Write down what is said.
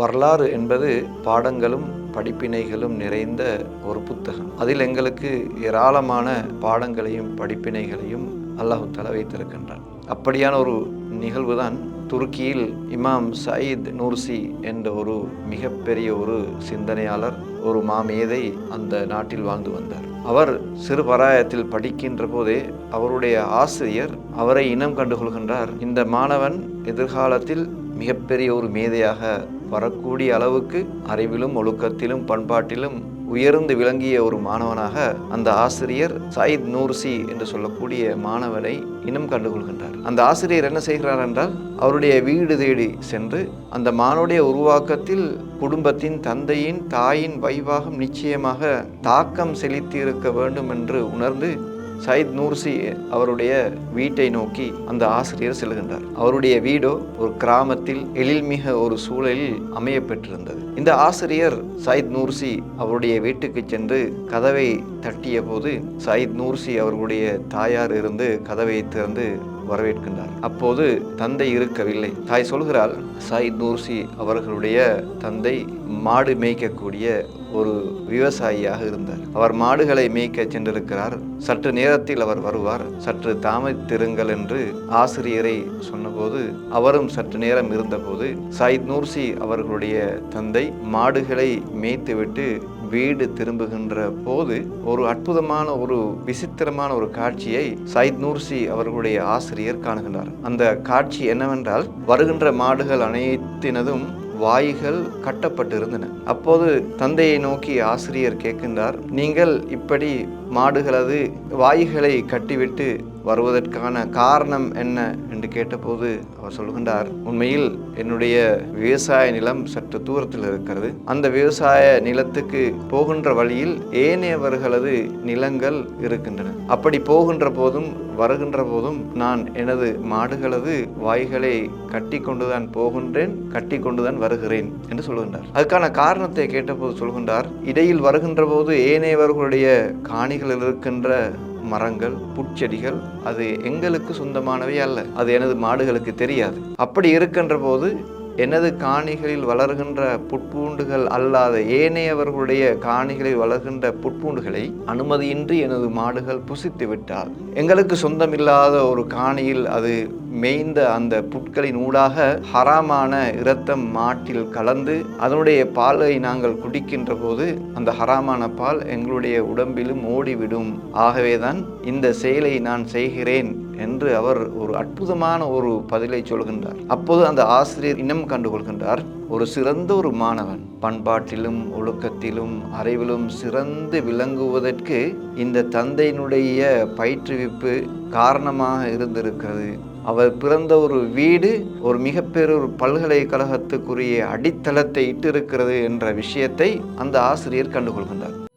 வரலாறு என்பது பாடங்களும் படிப்பினைகளும் நிறைந்த ஒரு புத்தகம். அதில் எங்களுக்கு ஏராளமான பாடங்களையும் படிப்பினைகளையும் அல்லாஹு தலை வைத்திருக்கின்றான். அப்படியான ஒரு நிகழ்வு தான் துருக்கியில் இமாம் சயீத் நூர்சி என்ற ஒரு மிகப்பெரிய ஒரு சிந்தனையாளர் ஒரு மாமேதை அந்த நாட்டில் வாழ்ந்து வந்தார். அவர் சிறு பராயத்தில் படிக்கின்ற போதே அவருடைய ஆசிரியர் அவரை இனம் கண்டுகொள்கின்றார். இந்த மாணவன் எதிர்காலத்தில் மிகப்பெரிய ஒரு மேதையாக வரக்கூடிய அளவுக்கு அறிவிலும் ஒழுக்கத்திலும் பண்பாட்டிலும் உயர்ந்து விளங்கிய ஒரு மாணவனாக அந்த ஆசிரியர் சயித் நூர்சி என்று சொல்லக்கூடிய மாணவனை இனம் கண்டுகொள்கின்றார். அந்த ஆசிரியர் என்ன செய்கிறார் என்றால் அவருடைய வீடு தேடி சென்று அந்த மானுடைய உருவாக்கத்தில் குடும்பத்தின் தந்தையின் தாயின் வைவாகம் நிச்சயமாக தாக்கம் செலுத்தி இருக்க வேண்டும் என்று உணர்ந்து சயித் நூர்சி அவருடைய வீட்டை நோக்கி அந்த ஆசிரியர் செல்கின்றார். அவருடைய வீடோ ஒரு கிராமத்தில் எழில்மிக ஒரு சூழலில் அமைய பெற்றிருந்தது. இந்த ஆசிரியர் சயித் நூர்சி அவருடைய வீட்டுக்கு சென்று கதவை தட்டிய போது சயித் நூர்சி அவர்களுடைய தாயார் இருந்து கதவை திறந்து வரவேற்கின்றார். அப்போது தந்தை இருக்கவில்லை. தாய் சொல்கிறாள் சயித் நூர்சி அவர்களுடைய தந்தை மாடு மேய்க்கக்கூடிய ஒரு விவசாயியாக இருந்தார். அவர் மாடுகளை மேய்க்க சென்றிருக்கிறார். சற்று நேரத்தில் அவர் வருவார். சற்று தாமதித்திருங்கள் என்று ஆசிரியரை சொன்னபோது அவரும் சற்று நேரம் இருந்தபோது சயித் நூர்சி அவர்களுடைய தந்தை மாடுகளை மேய்த்துவிட்டு வீடு திரும்புகின்ற போது ஒரு அற்புதமான ஒரு விசித்திரமான ஒரு காட்சியை சயித் நூர்சி அவர்களுடைய ஆசிரியர் காணுகின்றார். அந்த காட்சி என்னவென்றால் வருகின்ற மாடுகள் அனைத்தினதும் வாய்கள் கட்டப்பட்டிருந்தன. அப்போது தந்தையை நோக்கி ஆசிரியர் கேட்கின்றார் நீங்கள் இப்படி மாடுகளது வாய்களை கட்டிவிட்டு வருவதற்கான காரணம் என்ன என்று கேட்டபோது அவர் சொல்கின்றார் உண்மையில் என்னுடைய விவசாய நிலம் சற்று தூரத்தில் இருக்கிறது. அந்த விவசாய நிலத்துக்கு போகின்ற வழியில் ஏனையவர்களது நிலங்கள் இருக்கின்றன. அப்படி போகின்ற போதும் வருகின்ற போதும் நான் எனது மாடுகளது வாய்களை கட்டி கொண்டுதான் போகின்றேன் கட்டி கொண்டுதான் வருகிறேன் என்று சொல்கின்றார். அதுக்கான காரணத்தை கேட்டபோது சொல்கின்றார் இடையில் வருகின்ற போது ஏனையவர்களுடைய காணிகளில் இருக்கின்ற மரங்கள் புட்செடிகள் அது எங்களுக்கு சொந்தமானவை அல்ல. அது எனது மாடுகளுக்கு தெரியாது. அப்படி இருக்கின்ற போது எனது காணிகளில் வளர்கின்ற புட்பூண்டுகள் அல்லாத ஏனையவர்களுடைய காணிகளில் வளர்கின்ற புட்பூண்டுகளை அனுமதியின்றி எனது மாடுகள் புசித்து விட்டால் எங்களுக்கு சொந்தமில்லாத ஒரு காணியில் அது மேய்ந்த அந்த புட்களின் ஊடாக ஹராமான இரத்தம் மாட்டில் கலந்து அதனுடைய பாலை நாங்கள் குடிக்கின்ற போது அந்த ஹராமான பால் எங்களுடைய உடம்பிலும் ஓடிவிடும். ஆகவேதான் இந்த செயலை நான் செய்கிறேன் என்று அவர் ஒரு அற்புதமான ஒரு பதிலை சொல்கின்றார். அப்போது அந்த ஆசிரியர் இனம் கண்டுகொள்கின்றார் ஒரு சிறந்த ஒரு மாணவன் பண்பாட்டிலும் ஒழுக்கத்திலும் அறிவிலும் சிறந்து விளங்குவதற்கு இந்த தந்தையினுடைய பயிற்றுவிப்பு காரணமாக இருந்திருக்கிறது. அவர் பிறந்த ஒரு வீடு ஒரு மிகப்பெரிய ஒரு பல்கலைக்கழகத்துக்குரிய அடித்தளத்தை இட்டிருக்கிறது என்ற விஷயத்தை அந்த ஆசிரியர் கண்டுகொள்கின்றார்.